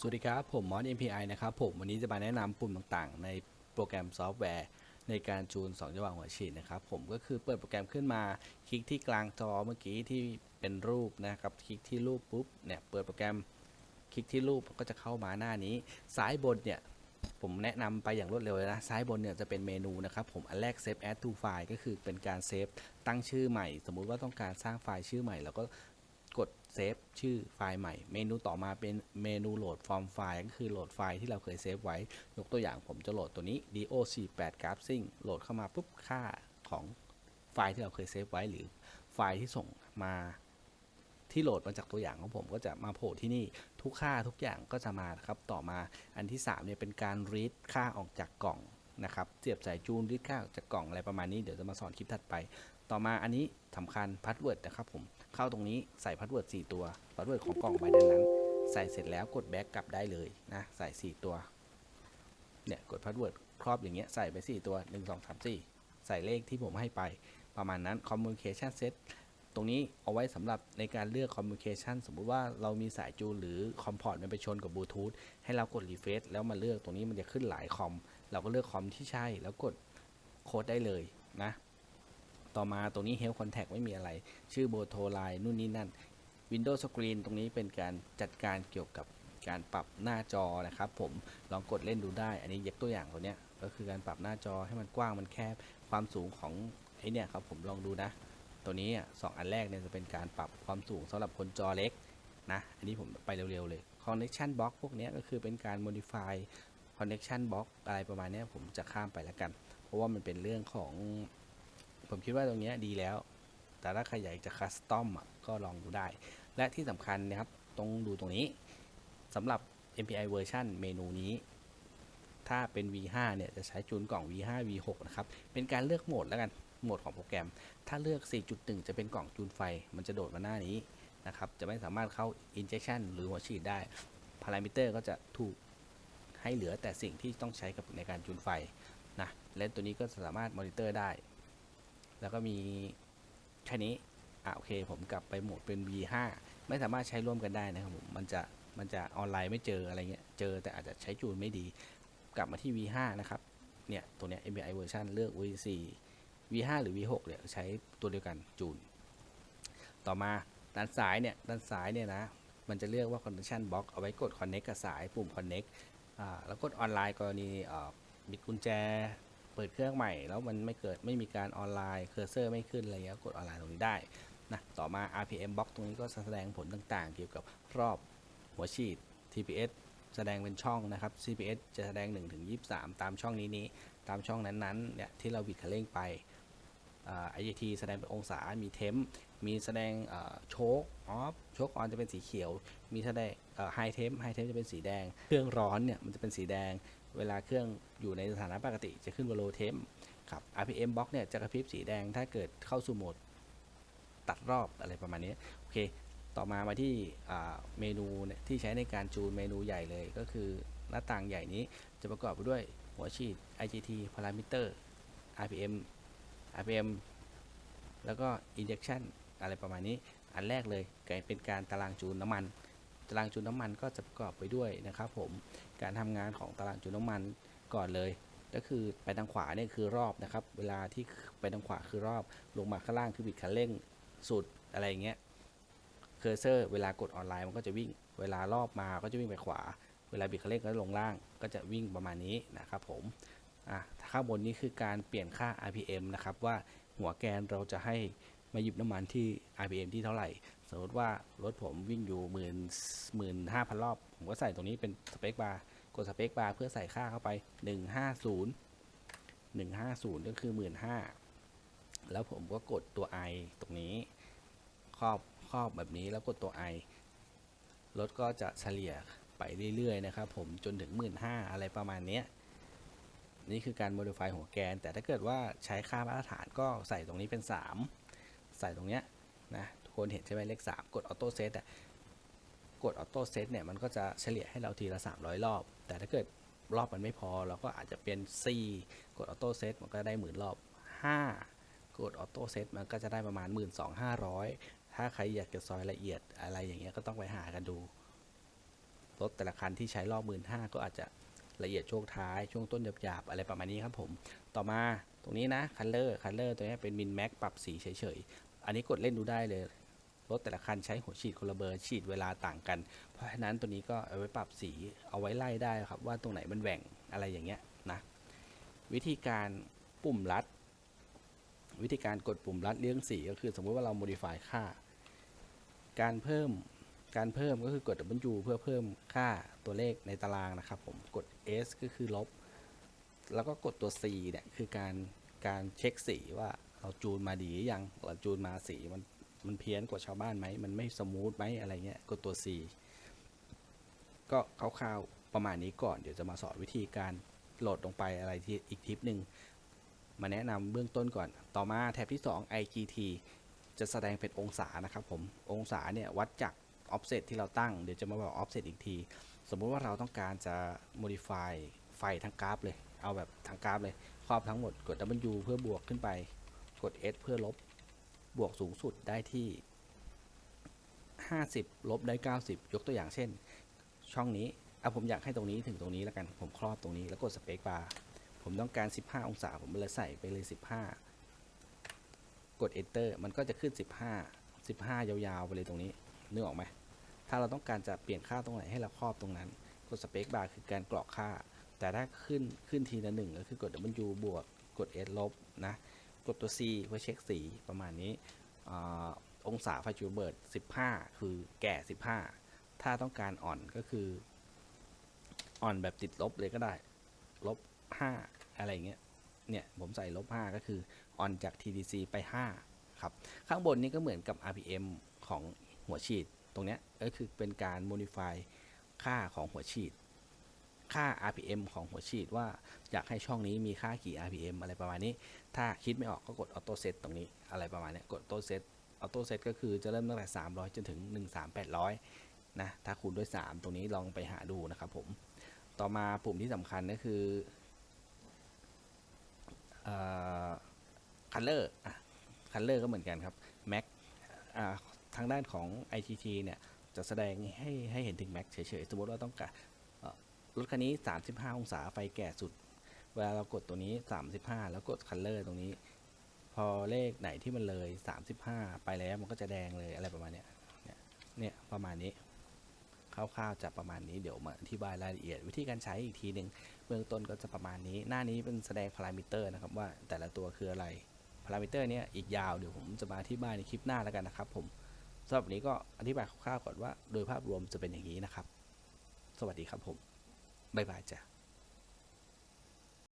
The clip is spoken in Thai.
สวัสดีครับ ผมมอส MPI นะครับ ผมวันนี้จะมาแนะนำปุ่มต่างๆ ในโปรแกรมซอฟต์แวร์ ในการจูน2จังหวะหัวฉีดนะครับ ผมก็คือเปิดโปรแกรมขึ้นมา คลิกที่กลางจอเมื่อกี้ที่เป็นรูปนะครับ คลิกที่รูปปุ๊บ เนี่ยเปิดโปรแกรม คลิกที่รูปก็จะเข้ามาหน้านี้ ซ้ายบนเนี่ยผมแนะนำไปอย่างรวดเร็วเลยนะ ซ้ายบนเนี่ยจะเป็นเมนูนะครับ ผมอันแรก Save Add to File ก็คือเป็นการเซฟตั้งชื่อใหม่ สมมุติว่าต้องการสร้างไฟล์ชื่อใหม่เราก็ เซฟชื่อไฟล์ใหม่ เมนูต่อมาเป็นเมนูโหลดฟอร์มไฟล์ก็คือโหลดไฟล์ที่เราเคยเซฟไว้ ยกตัวอย่างผมจะโหลดตัวนี้ do48 graphic โหลดเข้ามาปุ๊บค่าของไฟล์ที่เราเคยเซฟไว้หรือไฟล์ที่ส่งมาที่โหลดมาจากตัวอย่างของผมก็จะมาโผล่ที่นี่ทุกค่าทุกอย่างก็จะมาครับต่อมาอันที่3เนี่ยเป็นการ read ค่าออกจากกล่องนะครับเสียบสายจูน read ค่าออกจากกล่องอะไรประมาณนี้เดี๋ยวจะมาสอนคลิปถัดไป ต่อมาอันนี้สำคัญพาสเวิร์ดนะครับผม เข้าตรงนี้ใส่พาสเวิร์ด4ตัวพาสเวิร์ดของกล่องใบนั้นนั้น ใส่เสร็จแล้วกดแบ็กกลับได้เลยนะใส่ 4 ตัวเนี่ยกดพาสเวิร์ดครอบอย่างเงี้ยใส่ไป 4 ตัว 1 2 3 4 ใส่เลขที่ผมให้ไปประมาณนั้น Communication Set ตรงนี้เอาไว้สำหรับในการเลือก Communication สมมุติว่าเรามีสายจูหรือคอมพอร์ตมันไปชนกับบลูทูธให้เรากดรีเฟซแล้วมาเลือกตรงนี้มันจะขึ้นหลายคอม เราก็เลือกคอมที่ใช่แล้วกดโค้ดได้เลยนะ ต่อมาตรงนี้ Health Contact ไม่มีอะไร ชื่อเบอร์โทรไลน์นู่นนี่นั่น Windows Screen ตรงนี้เป็นการจัดการเกี่ยวกับการปรับหน้าจอนะครับผมลองกดเล่นดูได้ อันนี้ยกตัวอย่างตัวเนี้ยก็คือการปรับหน้าจอให้มันกว้างมันแคบความสูงของไอเนี่ยครับผมลองดูนะ ตัวนี้สองอันแรกเนี่ยจะเป็นการปรับความสูงสำหรับคนจอเล็กนะอันนี้ผมไปเร็วๆเลย Connection Box พวกนี้ก็คือเป็นการ modify Connection Box อะไรประมาณนี้ผมจะข้ามไปแล้วกัน เพราะว่ามันเป็นเรื่องของ ผมคิดว่าตรงนี้ดีแล้ว แต่ถ้าใครอยากจะคัสตอมอะก็ลองดูได้ และที่สำคัญนะครับตรงดูตรงนี้สำหรับ MPI เวอร์ชันเมนูนี้ ถ้าเป็น V5 เนี่ยจะใช้จูนกล่อง V5 V6 นะครับ เป็นการเลือกโหมดแล้วกัน โหมดของโปรแกรม ถ้าเลือก 4.1 จะเป็นกล่องจูนไฟ มันจะโดดมาหน้านี้นะครับ จะไม่สามารถเข้า injection หรือหัวฉีดได้ พารามิเตอร์ก็จะถูกให้เหลือแต่สิ่งที่ต้องใช้กับในการจูนไฟนะ และตัวนี้ก็สามารถมอนิเตอร์ได้ แล้วก็มีแค่นี้อะโอเค ผมกลับไปโหมดเป็น V5 ไม่สามารถใช้ร่วมกันได้นะครับผมมันจะมันจะออนไลน์ไม่เจออะไรเงี้ยเจอแต่อาจจะใช้จูนไม่ดี กลับมาที่ V5 นะครับเนี่ยตัวเนี้ย MBI เวอร์ชันเลือก V4 V5 หรือ V6 เนี่ยใช้ตัวเดียวกันจูน ต่อมาด้านซ้ายเนี่ยด้านซ้ายเนี่ยนะมันจะเลือกว่า connection box เอาไว้กด connect กับสายปุ่ม connect อ่าแล้วกดออนไลน์กรณีอ่อบิดกุญแจ เปิดเครื่องใหม่แล้วมันไม่เกิดไม่มีการออนไลน์เคอร์เซอร์ไม่ขึ้นอะไรเงี้ยกดออนไลน์ตรงนี้ได้นะต่อมา RPM box ตรงนี้ก็แสดงผลต่างๆ เกี่ยวกับรอบหัวฉีด TPS แสดงเป็นช่องนะครับ CPS จะแสดง 1 ถึง 23 ตามช่องนี้นี้ตามช่องนั้นๆเนี่ยที่เราบิดคันเร่งไปอ่า IGT แสดงเป็นองศา มีเทม มีแสดงโชคออฟ โชคออนจะเป็นสีเขียว มีแสดงไฮเทม ไฮเทมจะเป็นสีแดง เครื่องร้อนเนี่ยมันจะเป็นสีแดง เวลาเครื่องอยู่ในสถานะปกติจะขึ้นว่าโลเทมครับ RPM box เนี่ยจะกระพริบสีแดงถ้าเกิดเข้าสู่โหมดตัดรอบอะไรประมาณนี้โอเค ต่อมามาที่เมนูที่ใช้ในการจูนเมนูใหญ่เลยก็คือหน้าต่างใหญ่นี้จะประกอบไปด้วยหัวฉีด IGT parameter RPM RPM แล้วก็ injection อะไรประมาณนี้ อันแรกเลยเป็นการตารางจูนน้ำมัน ตารางจูนน้ำมันก็จะประกอบไปด้วยนะครับผมการทำงานของตารางจูนน้ำมันก่อนเลย ก็คือไปทางขวาเนี่ยคือรอบนะครับ เวลาที่ไปทางขวาคือรอบ ลงมาข้างล่างคือบิดคันเร่งสุดอะไรอย่างเงี้ยเคอร์เซอร์เวลากดออนไลน์มันก็จะวิ่ง เวลารอบมาก็จะวิ่งไปขวา เวลาบิดคันเร่งก็ลงล่าง ก็จะวิ่งประมาณนี้นะครับผมอะข้างบนนี้คือการเปลี่ยนค่า RPM นะครับว่าหัวแกนเราจะให้มาหยิบน้ำมันที่ RPM ที่เท่าไหร่ สมมติว่ารถผมวิ่งอยู่หมื่นหมื่นห้าพันรอบ ผมก็ใส่ตรงนี้เป็นสเปคบาร์กดสเปคบาร์เพื่อใส่ค่าเข้าไป150 150ก็คือ15,000แล้วผมก็กดตัว i ตรงนี้ ครอบครอบแบบนี้แล้วกดตัว i รถก็จะเฉลี่ยไปเรื่อยๆนะครับผมจนถึง 15,000อะไรประมาณนี้นี่คือการ modify หัวแกน แต่ถ้าเกิดว่าใช้ค่ามาตรฐานก็ใส่ตรงนี้เป็น 3 ใส่ตรงเนี้ยนะ คนเห็นใช่ไหมเลข 3 กด auto set อะกด auto set เนี่ยมันก็จะเฉลี่ยให้เราทีละ 300 รอบ แต่ถ้าเกิดรอบมันไม่พอ เราก็อาจจะเป็น 4 กด auto set มันก็ได้หมื่นรอบ 5 กด auto set มันก็จะได้ประมาณ 12,500 ถ้าใครอยากจะซอยละเอียดอะไรอย่างเงี้ยก็ต้องไปหากันดู รถแต่ละคันที่ใช้รอบหมื่นห้าก็อาจจะละเอียดช่วงท้ายช่วงต้นหยาบๆอะไรประมาณนี้ครับผม ต่อมาตรงนี้นะคัลเลอร์คัลเลอร์ตัวนี้เป็นมินแม็กปรับสีเฉยๆ อันนี้กดเล่นดูได้เลย รถแต่ละคันใช้หัวฉีดคนละเบอร์ฉีดเวลาต่างกัน เพราะฉะนั้นตัวนี้ก็เอาไว้ปรับสีเอาไว้ไล่ได้ครับว่าตรงไหนมันแหว่งอะไรอย่างเงี้ยนะวิธีการปุ่มลัด วิธีการกดปุ่มลัดเลี้ยงสีก็คือสมมุติว่าเรา modify ค่า การเพิ่มการเพิ่มก็คือกด W เพื่อเพิ่มค่าตัวเลขในตารางนะครับผมกด S ก็คือลบ แล้วก็กดตัว C เนี่ยคือการการเช็คสีว่าเราจูนมาดีหรือยังเราจูนมาสีมัน มันเพี้ยนกว่าชาวบ้านไหม มันไม่สมูทไหมอะไรเงี้ย กดตัว C ก็คร่าวๆประมาณนี้ก่อน เดี๋ยวจะมาสอนวิธีการโหลดลงไปอะไรที่อีกทิปหนึ่ง มาแนะนำเบื้องต้นก่อน ต่อมาแท็บที่ 2 IGT จะแสดงเป็นองศานะครับผม องศาเนี่ยวัดจาก offset ที่เราตั้ง เดี๋ยวจะมาบอก offset อีกที สมมุติว่าเราต้องการจะ modify ไฟทั้งกราฟเลย เอาแบบทั้งกราฟเลย ครอบทั้งหมด กด W เพื่อบวกขึ้นไป กด S เพื่อลบ บวกสูงสุดได้ที่ 50 ลบได้ 90 ยกตัวอย่างเช่น ช่องนี้เอาผมอยากให้ตรงนี้ถึงตรงนี้แล้วกัน ผมครอบตรงนี้แล้วกดสเปคบาร์ ผมต้องการ 15 องศา ผมเลยใส่ไปเลย 15 กด enter มันก็จะขึ้น 15 15 ยาวๆ ไปเลยตรงนี้นึกออกไหม ถ้าเราต้องการจะเปลี่ยนค่าตรงไหนให้เราครอบตรงนั้น กดสเปคบาร์คือการกรอกค่า แต่ถ้าขึ้นขึ้นทีละหนึ่งก็คือกด W บวก กด S ลบนะ กดตัว C เพื่อเช็คสีประมาณนี้อองศาไฟจูเบิร์ด15 คือแก่ 15 ถ้าต้องการอ่อนก็คือ อ่อนแบบติดลบเลยก็ได้ ลบ 5 อะไรเงี้ย เนี่ย ผมใส่ลบ 5 ก็คืออ่อนจาก TDC ไป 5 ครับ ข้างบนนี้ก็เหมือนกับ RPM ของหัวฉีด ตรงเนี้ยก็คือเป็นการ modify ค่าของหัวฉีด ค่า RPM ของหัวฉีดว่าอยากให้ช่องนี้มีค่ากี่ RPM อะไรประมาณนี้ ถ้าคิดไม่ออกก็กด auto set ตรงนี้อะไรประมาณนี้กด auto set auto set ก็คือจะเริ่มตั้งแต่ 300 จนถึง 13800 นะ ถ้าคูณด้วย 3 ตรงนี้ลองไปหาดูนะครับผม ต่อมาปุ่มที่สำคัญก็คือคัลเลอร์คัลเลอร์ก็เหมือนกันครับ Mac อ่าทางด้านของ ITT เนี่ยจะแสดงให้ให้เห็นถึง Mac เฉยๆ สมมติว่าต้องการ รถคันนี้ 35 องศาไฟแก่สุด เวลาเรากดตัวนี้ 35 แล้วกด Color ตรงนี้ พอเลขไหนที่มันเลย 35 ไปแล้วมันก็จะแดงเลยอะไรประมาณเนี้ยเนี่ยเนี่ยประมาณนี้คร่าวๆจะประมาณนี้เดี๋ยวมาอธิบายรายละเอียด วิธีการใช้อีกทีหนึ่งเบื้องต้นก็จะประมาณนี้ หน้านี้เป็นแสดงพารามิเตอร์นะครับว่าแต่ละตัวคืออะไรพารามิเตอร์เนี้ยอีกยาวเดี๋ยวผมจะมาอธิบายในคลิปหน้าแล้วกันนะครับผมสำหรับวันนี้ก็อธิบายคร่าวๆก่อนว่า โดยภาพรวมจะเป็นอย่างนี้นะครับ สวัสดีครับผม bye bye aja.